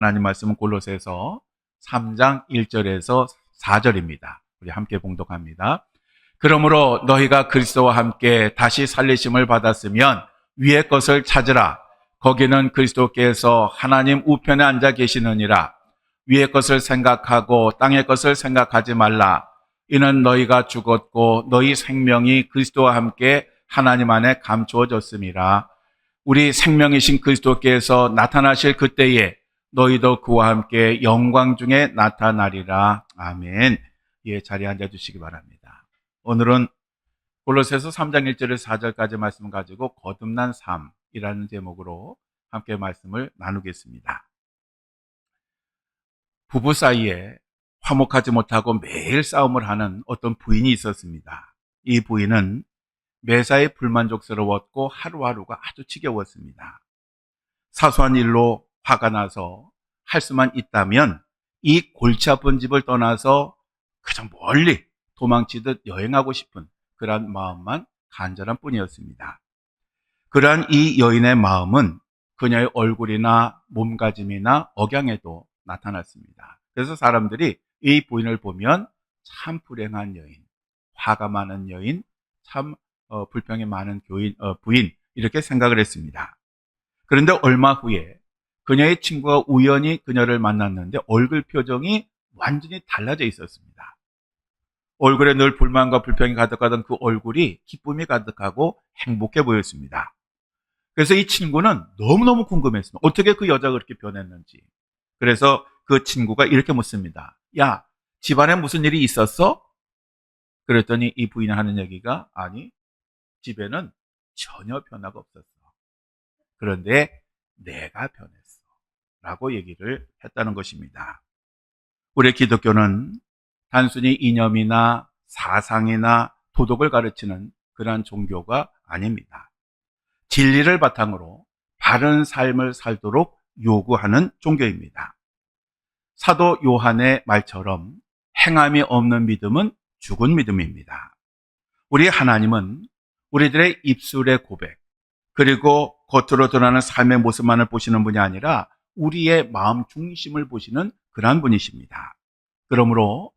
하나님 말씀은 골로새서 3장 1절에서 4절입니다. 우리 함께 봉독합니다. 그러므로 너희가 그리스도와 함께 다시 살리심을 받았으면 위의 것을 찾으라. 거기는 그리스도께서 하나님 우편에 앉아 계시느니라. 위의 것을 생각하고 땅의 것을 생각하지 말라. 이는 너희가 죽었고 너희 생명이 그리스도와 함께 하나님 안에 감추어졌음이라. 우리 생명이신 그리스도께서 나타나실 그때에 너희도 그와 함께 영광 중에 나타나리라. 아멘. 예, 자리에 앉아 주시기 바랍니다. 오늘은 골로새서 3장 1절에서 4절까지 말씀 가지고 거듭난 삶이라는 제목으로 함께 말씀을 나누겠습니다. 부부 사이에 화목하지 못하고 매일 싸움을 하는 어떤 부인이 있었습니다. 이 부인은 매사에 불만족스러웠고 하루하루가 아주 지겨웠습니다. 사소한 일로 화가 나서 할 수만 있다면 이 골치 아픈 집을 떠나서 그저 멀리 도망치듯 여행하고 싶은 그러한 마음만 간절한 뿐이었습니다. 그러한 이 여인의 마음은 그녀의 얼굴이나 몸가짐이나 억양에도 나타났습니다. 그래서 사람들이 이 부인을 보면 참 불행한 여인, 화가 많은 여인, 참 어, 불평이 많은 교인, 어, 부인 이렇게 생각을 했습니다. 그런데 얼마 후에 그녀의 친구가 우연히 그녀를 만났는데 얼굴 표정이 완전히 달라져 있었습니다. 얼굴에 늘 불만과 불평이 가득하던 그 얼굴이 기쁨이 가득하고 행복해 보였습니다. 그래서 이 친구는 너무너무 궁금했습니다. 어떻게 그 여자가 그렇게 변했는지. 그래서 그 친구가 이렇게 묻습니다. 야, 집안에 무슨 일이 있었어? 그랬더니 이 부인이 하는 얘기가 아니, 집에는 전혀 변화가 없었어. 그런데 내가 변했어. 라고 얘기를 했다는 것입니다. 우리 기독교는 단순히 이념이나 사상이나 도덕을 가르치는 그러한 종교가 아닙니다. 진리를 바탕으로 바른 삶을 살도록 요구하는 종교입니다. 사도 요한의 말처럼 행함이 없는 믿음은 죽은 믿음입니다. 우리 하나님은 우리들의 입술의 고백, 그리고 겉으로 드러나는 삶의 모습만을 보시는 분이 아니라 우리의 마음 중심을 보시는 그러한 분이십니다. 그러므로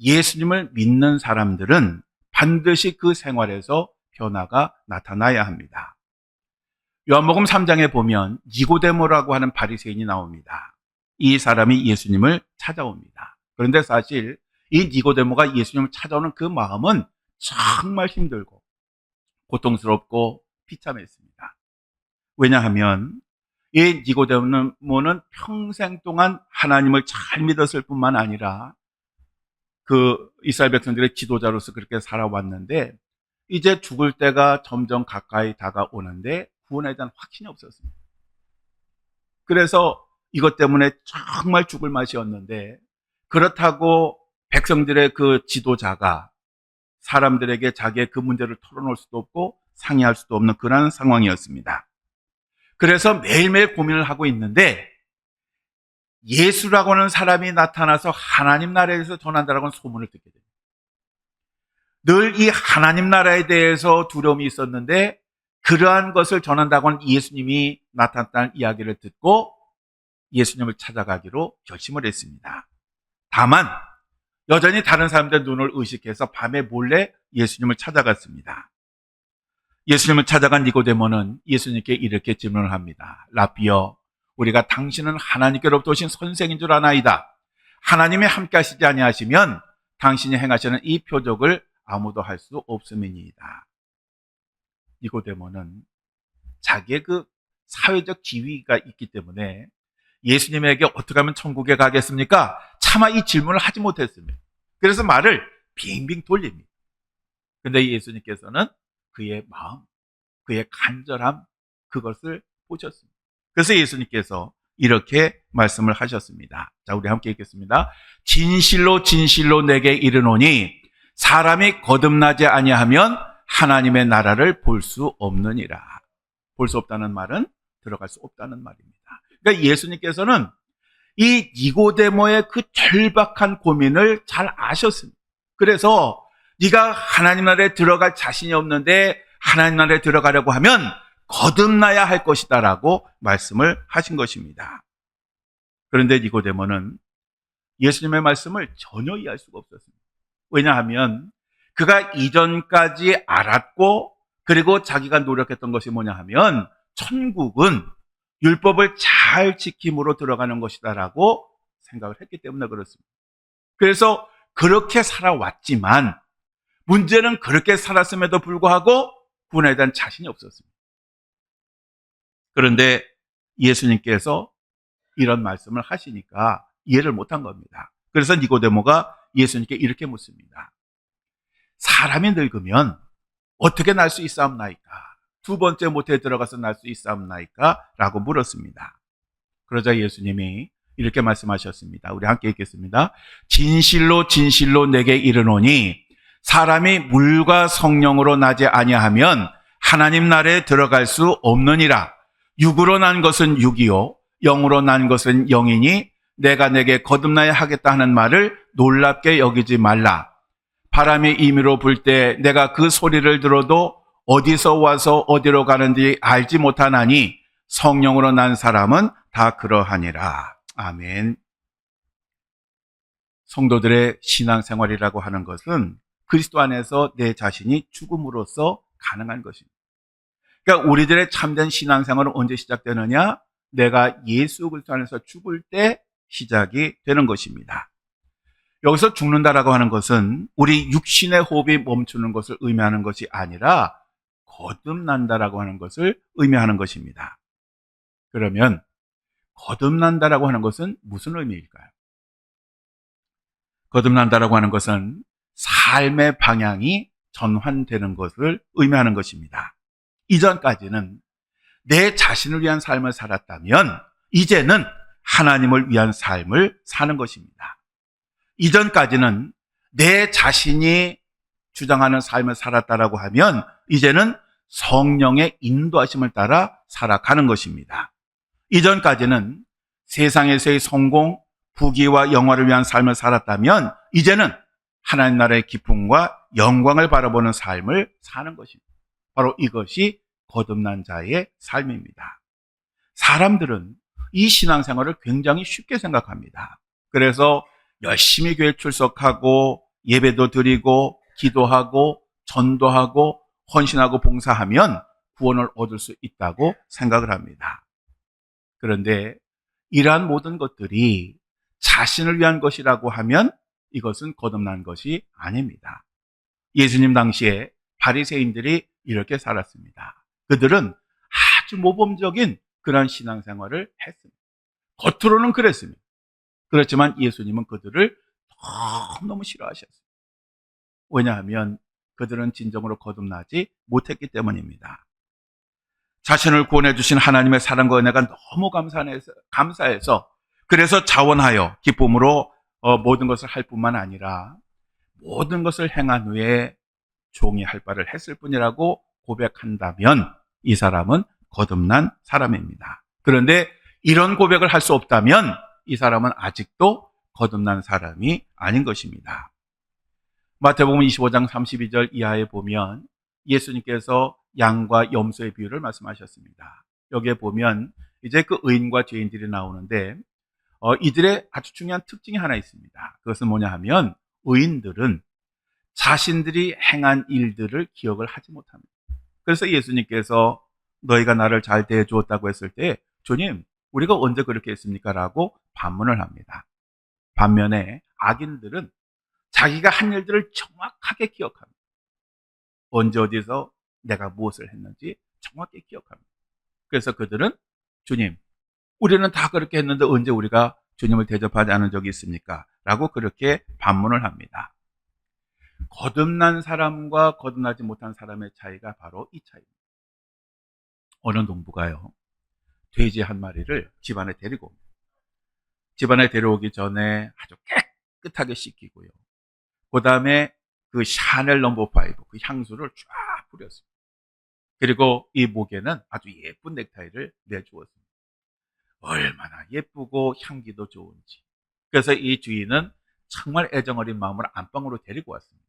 예수님을 믿는 사람들은 반드시 그 생활에서 변화가 나타나야 합니다. 요한복음 3장에 보면 니고데모라고 하는 바리새인이 나옵니다. 이 사람이 예수님을 찾아옵니다. 그런데 사실 이 니고데모가 예수님을 찾아오는 그 마음은 정말 힘들고 고통스럽고 비참했습니다. 왜냐하면 이 니고데모는 평생 동안 하나님을 잘 믿었을 뿐만 아니라 그 이스라엘 백성들의 지도자로서 그렇게 살아왔는데 이제 죽을 때가 점점 가까이 다가오는데 구원에 대한 확신이 없었습니다. 그래서 이것 때문에 정말 죽을 맛이었는데 그렇다고 백성들의 그 지도자가 사람들에게 자기의 그 문제를 털어놓을 수도 없고 상의할 수도 없는 그런 상황이었습니다. 그래서 매일매일 고민을 하고 있는데 예수라고 하는 사람이 나타나서 하나님 나라에 대해서 전한다라고 하는 소문을 듣게 됩니다. 늘 이 하나님 나라에 대해서 두려움이 있었는데 그러한 것을 전한다고 하는 예수님이 나타났다는 이야기를 듣고 예수님을 찾아가기로 결심을 했습니다. 다만 여전히 다른 사람들 눈을 의식해서 밤에 몰래 예수님을 찾아갔습니다. 예수님을 찾아간 니고데모는 예수님께 이렇게 질문을 합니다. 라비어, 우리가 당신은 하나님께로부터 오신 선생인 줄 아나이다. 하나님이 함께 하시지 아니하시면 당신이 행하시는 이 표적을 아무도 할 수 없음이니이다. 니고데모는 자기의 그 사회적 지위가 있기 때문에 예수님에게 어떻게 하면 천국에 가겠습니까? 차마 이 질문을 하지 못했습니다. 그래서 말을 빙빙 돌립니다. 근데 예수님께서는 그의 마음, 그의 간절함, 그것을 보셨습니다. 그래서 예수님께서 이렇게 말씀을 하셨습니다. 자, 우리 함께 읽겠습니다. 진실로 진실로 내게 이르노니 사람이 거듭나지 아니하면 하나님의 나라를 볼 수 없느니라. 볼 수 없다는 말은 들어갈 수 없다는 말입니다. 그러니까 예수님께서는 이 니고데모의 그 절박한 고민을 잘 아셨습니다. 그래서 네가 하나님 나라에 들어갈 자신이 없는데 하나님 나라에 들어가려고 하면 거듭나야 할 것이다라고 말씀을 하신 것입니다. 그런데 니고데모는 예수님의 말씀을 전혀 이해할 수가 없었습니다. 왜냐하면 그가 이전까지 알았고 그리고 자기가 노력했던 것이 뭐냐 하면 천국은 율법을 잘 지킴으로 들어가는 것이다라고 생각을 했기 때문에 그렇습니다. 그래서 그렇게 살아왔지만 문제는 그렇게 살았음에도 불구하고 구원에 대한 자신이 없었습니다. 그런데 예수님께서 이런 말씀을 하시니까 이해를 못한 겁니다. 그래서 니고데모가 예수님께 이렇게 묻습니다. 사람이 늙으면 어떻게 날 수 있사옵나이까? 두 번째 모태에 들어가서 날 수 있사옵나이까? 라고 물었습니다. 그러자 예수님이 이렇게 말씀하셨습니다. 우리 함께 읽겠습니다. 진실로 진실로 내게 이르노니 사람이 물과 성령으로 나지 아니하면 하나님 나라에 들어갈 수 없느니라. 육으로 난 것은 육이요 영으로 난 것은 영이니 내가 내게 거듭나야 하겠다 하는 말을 놀랍게 여기지 말라. 바람이 임의로 불 때 내가 그 소리를 들어도 어디서 와서 어디로 가는지 알지 못하나니 성령으로 난 사람은 다 그러하니라. 아멘. 성도들의 신앙생활이라고 하는 것은 그리스도 안에서 내 자신이 죽음으로써 가능한 것입니다. 그러니까 우리들의 참된 신앙생활은 언제 시작되느냐? 내가 예수 그리스도 안에서 죽을 때 시작이 되는 것입니다. 여기서 죽는다라고 하는 것은 우리 육신의 호흡이 멈추는 것을 의미하는 것이 아니라 거듭난다라고 하는 것을 의미하는 것입니다. 그러면 거듭난다라고 하는 것은 무슨 의미일까요? 거듭난다라고 하는 것은 삶의 방향이 전환되는 것을 의미하는 것입니다. 이전까지는 내 자신을 위한 삶을 살았다면 이제는 하나님을 위한 삶을 사는 것입니다. 이전까지는 내 자신이 주장하는 삶을 살았다라고 하면 이제는 성령의 인도하심을 따라 살아가는 것입니다. 이전까지는 세상에서의 성공, 부귀와 영화를 위한 삶을 살았다면 이제는 하나님 나라의 기쁨과 영광을 바라보는 삶을 사는 것입니다. 바로 이것이 거듭난 자의 삶입니다. 사람들은 이 신앙생활을 굉장히 쉽게 생각합니다. 그래서 열심히 교회 출석하고 예배도 드리고 기도하고 전도하고 헌신하고 봉사하면 구원을 얻을 수 있다고 생각을 합니다. 그런데 이러한 모든 것들이 자신을 위한 것이라고 하면 이것은 거듭난 것이 아닙니다. 예수님 당시에 바리새인들이 이렇게 살았습니다. 그들은 아주 모범적인 그런 신앙생활을 했습니다. 겉으로는 그랬습니다. 그렇지만 예수님은 그들을 너무너무 싫어하셨어요. 왜냐하면 그들은 진정으로 거듭나지 못했기 때문입니다. 자신을 구원해 주신 하나님의 사랑과 은혜가 너무 감사해서, 감사해서 그래서 자원하여 기쁨으로 어, 모든 것을 할 뿐만 아니라 모든 것을 행한 후에 종이 할 바를 했을 뿐이라고 고백한다면 이 사람은 거듭난 사람입니다. 그런데 이런 고백을 할 수 없다면 이 사람은 아직도 거듭난 사람이 아닌 것입니다. 마태복음 25장 32절 이하에 보면 예수님께서 양과 염소의 비유를 말씀하셨습니다. 여기에 보면 이제 그 의인과 죄인들이 나오는데 어, 이들의 아주 중요한 특징이 하나 있습니다. 그것은 뭐냐 하면 의인들은 자신들이 행한 일들을 기억을 하지 못합니다. 그래서 예수님께서 너희가 나를 잘 대해 주었다고 했을 때 주님 우리가 언제 그렇게 했습니까? 라고 반문을 합니다. 반면에 악인들은 자기가 한 일들을 정확하게 기억합니다. 언제 어디서 내가 무엇을 했는지 정확히 기억합니다. 그래서 그들은 주님, 우리는 다 그렇게 했는데 언제 우리가 주님을 대접하지 않은 적이 있습니까? 라고 그렇게 반문을 합니다. 거듭난 사람과 거듭나지 못한 사람의 차이가 바로 이 차이입니다. 어느 농부가요, 돼지 한 마리를 집안에 데리고 옵니다. 집안에 데려오기 전에 아주 깨끗하게 씻기고요. 그 다음에 그 샤넬 넘버 파이브, 그 향수를 쫙 뿌렸습니다. 그리고 이 목에는 아주 예쁜 넥타이를 내주었습니다. 얼마나 예쁘고 향기도 좋은지. 그래서 이 주인은 정말 애정어린 마음으로 안방으로 데리고 왔습니다.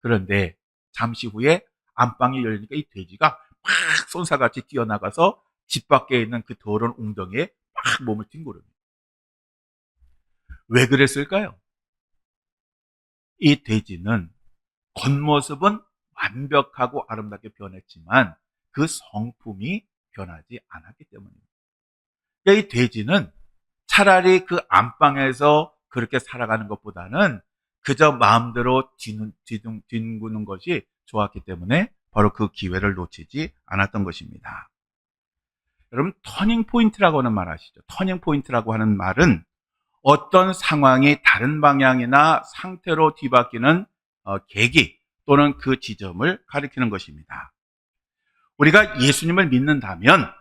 그런데 잠시 후에 안방이 열리니까 이 돼지가 막 쏜사같이 뛰어나가서 집 밖에 있는 그 더러운 웅덩이에 막 몸을 뒹구릅니다. 왜 그랬을까요? 이 돼지는 겉모습은 완벽하고 아름답게 변했지만 그 성품이 변하지 않았기 때문입니다. 그러니까 이 돼지는 차라리 그 안방에서 그렇게 살아가는 것보다는 그저 마음대로 뒤는, 뒤둥, 뒹구는 것이 좋았기 때문에 바로 그 기회를 놓치지 않았던 것입니다. 여러분, 터닝 포인트라고 하는 말 아시죠? 터닝 포인트라고 하는 말은 어떤 상황이 다른 방향이나 상태로 뒤바뀌는 어, 계기 또는 그 지점을 가리키는 것입니다. 우리가 예수님을 믿는다면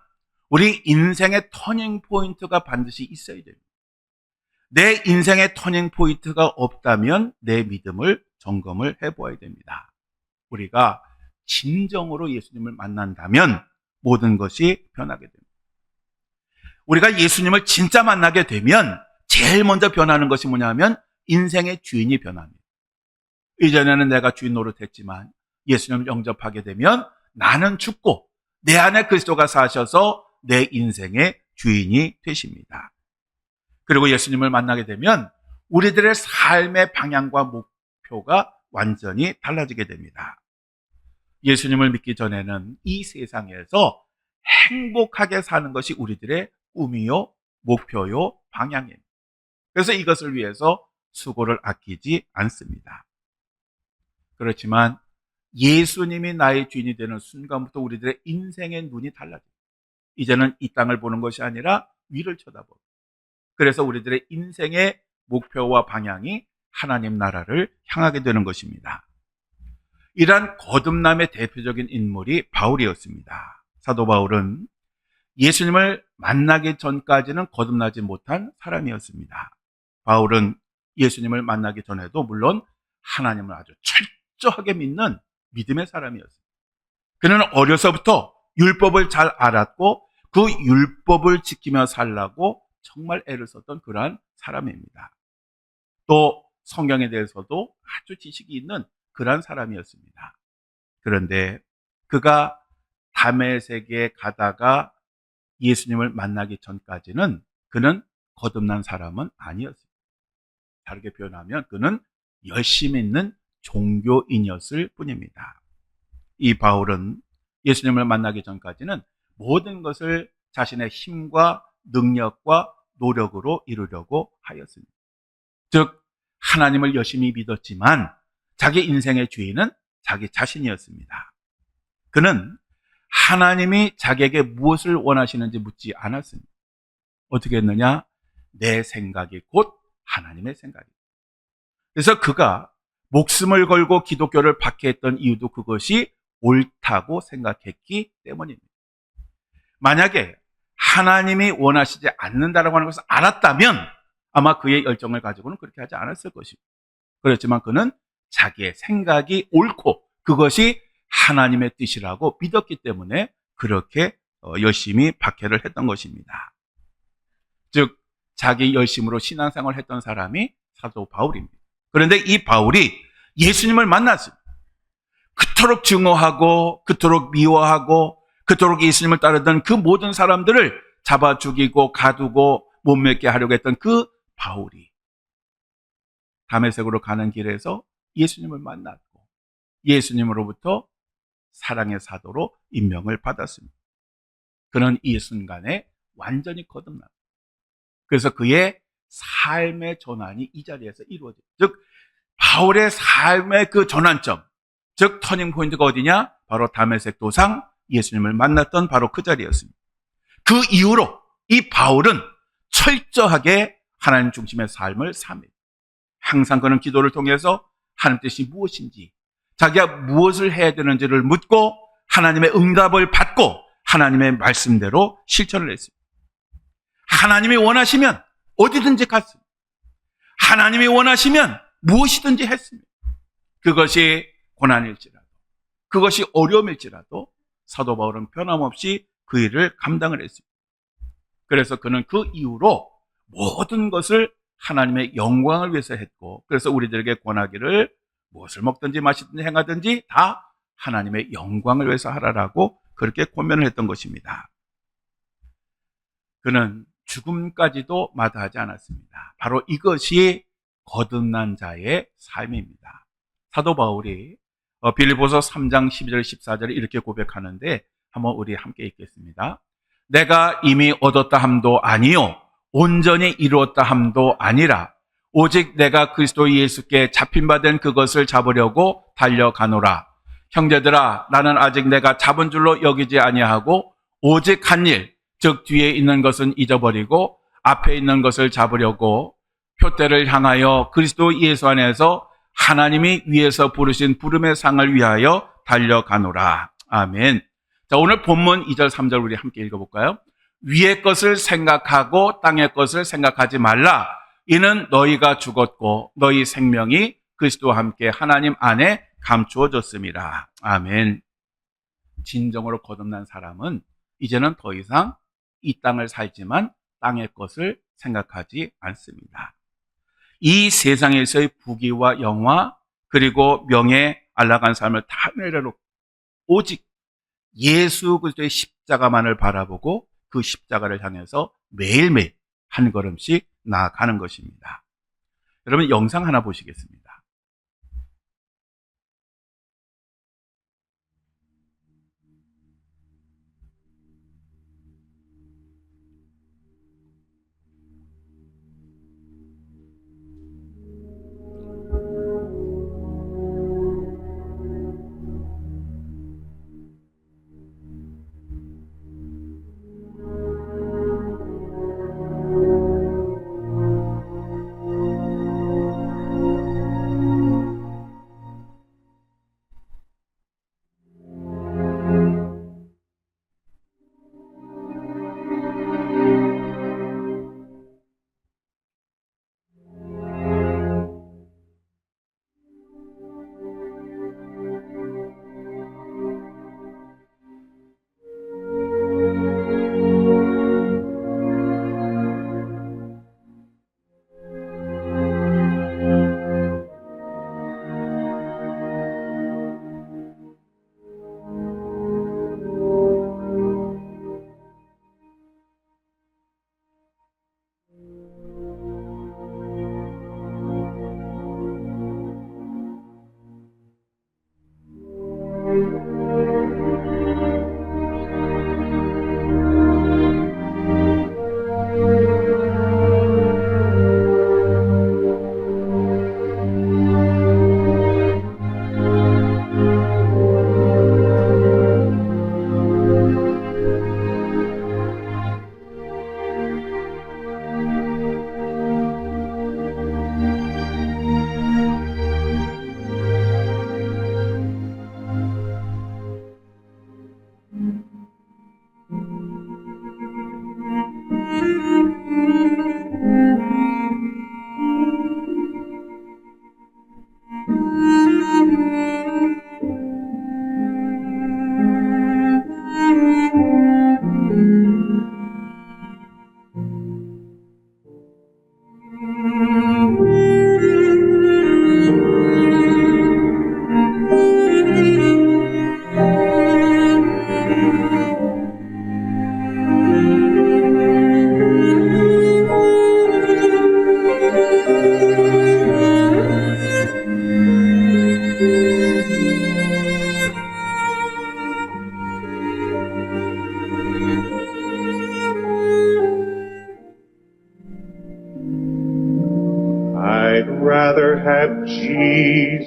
우리 인생의 터닝 포인트가 반드시 있어야 됩니다. 내 인생의 터닝 포인트가 없다면 내 믿음을 점검을 해보아야 됩니다. 우리가 진정으로 예수님을 만난다면 모든 것이 변하게 됩니다. 우리가 예수님을 진짜 만나게 되면 제일 먼저 변하는 것이 뭐냐면 인생의 주인이 변합니다. 이전에는 내가 주인 노릇했지만 예수님을 영접하게 되면 나는 죽고 내 안에 그리스도가 사셔서 내 인생의 주인이 되십니다. 그리고 예수님을 만나게 되면 우리들의 삶의 방향과 목표가 완전히 달라지게 됩니다. 예수님을 믿기 전에는 이 세상에서 행복하게 사는 것이 우리들의 꿈이요, 목표요, 방향입니다. 그래서 이것을 위해서 수고를 아끼지 않습니다. 그렇지만 예수님이 나의 주인이 되는 순간부터 우리들의 인생의 눈이 달라집니다. 이제는 이 땅을 보는 것이 아니라 위를 쳐다보고. 그래서 우리들의 인생의 목표와 방향이 하나님 나라를 향하게 되는 것입니다. 이러한 거듭남의 대표적인 인물이 바울이었습니다. 사도 바울은 예수님을 만나기 전까지는 거듭나지 못한 사람이었습니다. 바울은 예수님을 만나기 전에도 물론 하나님을 아주 철저하게 믿는 믿음의 사람이었습니다. 그는 어려서부터 율법을 잘 알았고 그 율법을 지키며 살라고 정말 애를 썼던 그러한 사람입니다. 또 성경에 대해서도 아주 지식이 있는 그러한 사람이었습니다. 그런데 그가 담에색에 가다가 예수님을 만나기 전까지는 그는 거듭난 사람은 아니었습니다. 다르게 표현하면 그는 열심히 있는 종교인이었을 뿐입니다. 이 바울은 예수님을 만나기 전까지는 모든 것을 자신의 힘과 능력과 노력으로 이루려고 하였습니다. 즉, 하나님을 열심히 믿었지만 자기 인생의 주인은 자기 자신이었습니다. 그는 하나님이 자기에게 무엇을 원하시는지 묻지 않았습니다. 어떻게 했느냐? 내 생각이 곧 하나님의 생각입니다. 그래서 그가 목숨을 걸고 기독교를 박해했던 이유도 그것이 옳다고 생각했기 때문입니다. 만약에 하나님이 원하시지 않는다라고 하는 것을 알았다면 아마 그의 열정을 가지고는 그렇게 하지 않았을 것입니다. 그렇지만 그는 자기의 생각이 옳고 그것이 하나님의 뜻이라고 믿었기 때문에 그렇게 어, 열심히 박해를 했던 것입니다. 즉 자기 열심으로 신앙생활을 했던 사람이 사도 바울입니다. 그런데 이 바울이 예수님을 만났습니다. 그토록 증오하고 그토록 미워하고 그토록 예수님을 따르던 그 모든 사람들을 잡아 죽이고 가두고 못 맺게 하려고 했던 그 바울이 담에색으로 가는 길에서 예수님을 만났고 예수님으로부터 사랑의 사도로 임명을 받았습니다. 그는 이 순간에 완전히 거듭납니다. 그래서 그의 삶의 전환이 이 자리에서 이루어집니다. 즉 바울의 삶의 그 전환점, 즉 터닝 포인트가 어디냐? 바로 담에색 도상 예수님을 만났던 바로 그 자리였습니다. 그 이후로 이 바울은 철저하게 하나님 중심의 삶을 삽니다. 항상 그는 기도를 통해서 하나님 뜻이 무엇인지, 자기가 무엇을 해야 되는지를 묻고 하나님의 응답을 받고 하나님의 말씀대로 실천을 했습니다. 하나님이 원하시면 어디든지 갔습니다. 하나님이 원하시면 무엇이든지 했습니다. 그것이 고난일지라도, 그것이 어려움일지라도 사도 바울은 변함없이 그 일을 감당을 했습니다. 그래서 그는 그 이후로 모든 것을 하나님의 영광을 위해서 했고, 그래서 우리들에게 권하기를 무엇을 먹든지 마시든지 행하든지 다 하나님의 영광을 위해서 하라라고 그렇게 권면을 했던 것입니다. 그는 죽음까지도 마다하지 않았습니다. 바로 이것이 거듭난 자의 삶입니다. 사도 바울이 어, 빌리보서 3장 12절 14절에 이렇게 고백하는데 한번 우리 함께 읽겠습니다. 내가 이미 얻었다 함도 아니요 온전히 이루었다 함도 아니라 오직 내가 그리스도 예수께 잡힌 바 된 그것을 잡으려고 달려가노라. 형제들아 나는 아직 내가 잡은 줄로 여기지 아니하고 오직 한 일, 즉 뒤에 있는 것은 잊어버리고 앞에 있는 것을 잡으려고 표대를 향하여 그리스도 예수 안에서 하나님이 위에서 부르신 부름의 상을 위하여 달려가노라. 아멘. 자, 오늘 본문 2절, 3절 우리 함께 읽어볼까요? 위의 것을 생각하고 땅의 것을 생각하지 말라. 이는 너희가 죽었고 너희 생명이 그리스도와 함께 하나님 안에 감추어졌습니다. 아멘. 진정으로 거듭난 사람은 이제는 더 이상 이 땅을 살지만 땅의 것을 생각하지 않습니다. 이 세상에서의 부귀와 영화 그리고 명예 안락한 삶을 다 내려놓고 오직 예수 그리스도의 십자가만을 바라보고 그 십자가를 향해서 매일매일 한 걸음씩 나아가는 것입니다. 여러분 영상 하나 보시겠습니다.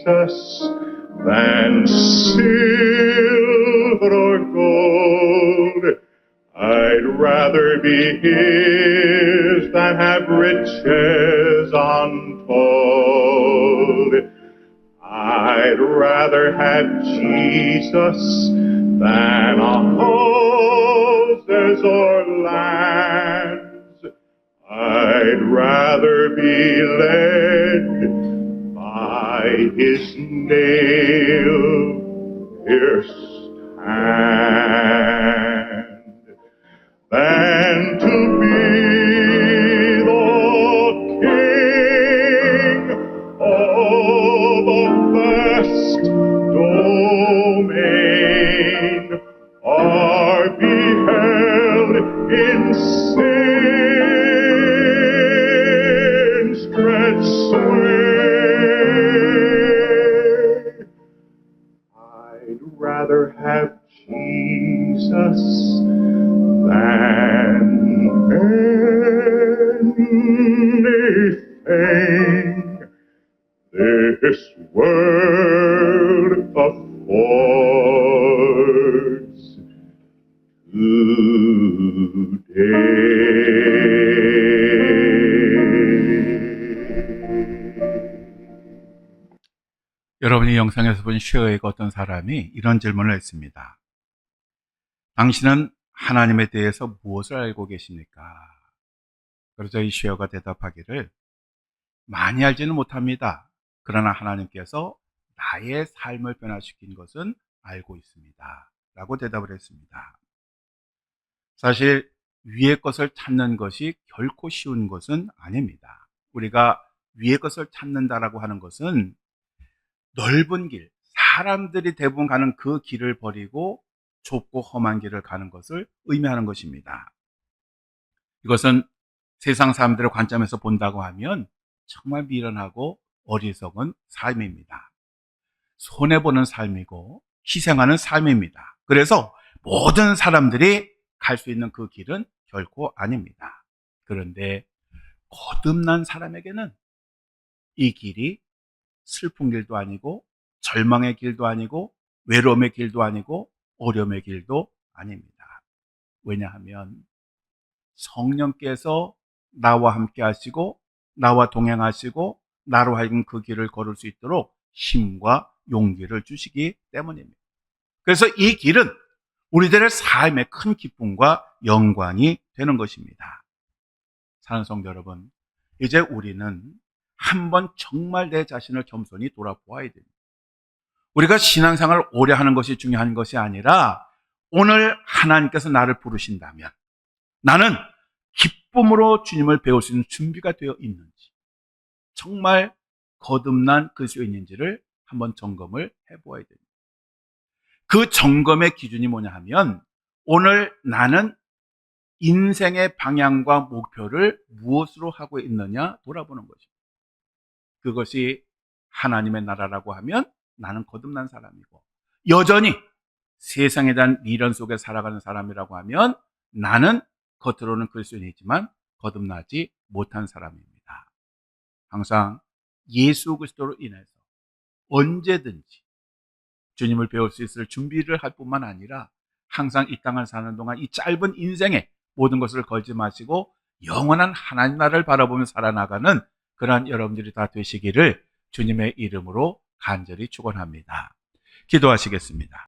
Jesus than silver or gold. I'd rather be his than have riches untold. I'd rather have Jesus than a houses or lands. I'd rather be led by his nail pierced 쉐어에게 어떤 사람이 이런 질문을 했습니다. 당신은 하나님에 대해서 무엇을 알고 계십니까? 그러자 이 쉐어가 대답하기를 많이 알지는 못합니다. 그러나 하나님께서 나의 삶을 변화시킨 것은 알고 있습니다. 라고 대답을 했습니다. 사실 위의 것을 찾는 것이 결코 쉬운 것은 아닙니다. 우리가 위의 것을 찾는다라고 하는 것은 넓은 길, 사람들이 대부분 가는 그 길을 버리고 좁고 험한 길을 가는 것을 의미하는 것입니다. 이것은 세상 사람들의 관점에서 본다고 하면 정말 미련하고 어리석은 삶입니다. 손해보는 삶이고 희생하는 삶입니다. 그래서 모든 사람들이 갈 수 있는 그 길은 결코 아닙니다. 그런데 거듭난 사람에게는 이 길이 슬픈 길도 아니고 절망의 길도 아니고 외로움의 길도 아니고 어려움의 길도 아닙니다. 왜냐하면 성령께서 나와 함께 하시고 나와 동행하시고 나로 하여금 그 길을 걸을 수 있도록 힘과 용기를 주시기 때문입니다. 그래서 이 길은 우리들의 삶의 큰 기쁨과 영광이 되는 것입니다. 사는 성도 여러분, 이제 우리는 한번 정말 내 자신을 겸손히 돌아보아야 됩니다. 우리가 신앙생활을 오래 하는 것이 중요한 것이 아니라 오늘 하나님께서 나를 부르신다면 나는 기쁨으로 주님을 배울 수 있는 준비가 되어 있는지 정말 거듭난 그리스도 있는지를 한번 점검을 해보아야 됩니다. 그 점검의 기준이 뭐냐 하면 오늘 나는 인생의 방향과 목표를 무엇으로 하고 있느냐 돌아보는 것입니다. 그것이 하나님의 나라라고 하면 나는 거듭난 사람이고 여전히 세상에 대한 미련 속에 살아가는 사람이라고 하면 나는 겉으로는 그리스도인이지만 거듭나지 못한 사람입니다. 항상 예수 그리스도로 인해서 언제든지 주님을 배울 수 있을 준비를 할 뿐만 아니라 항상 이 땅을 사는 동안 이 짧은 인생에 모든 것을 걸지 마시고 영원한 하나님 나라를 바라보며 살아나가는 그러한 여러분들이 다 되시기를 주님의 이름으로 간절히 축원합니다. 기도하시겠습니다.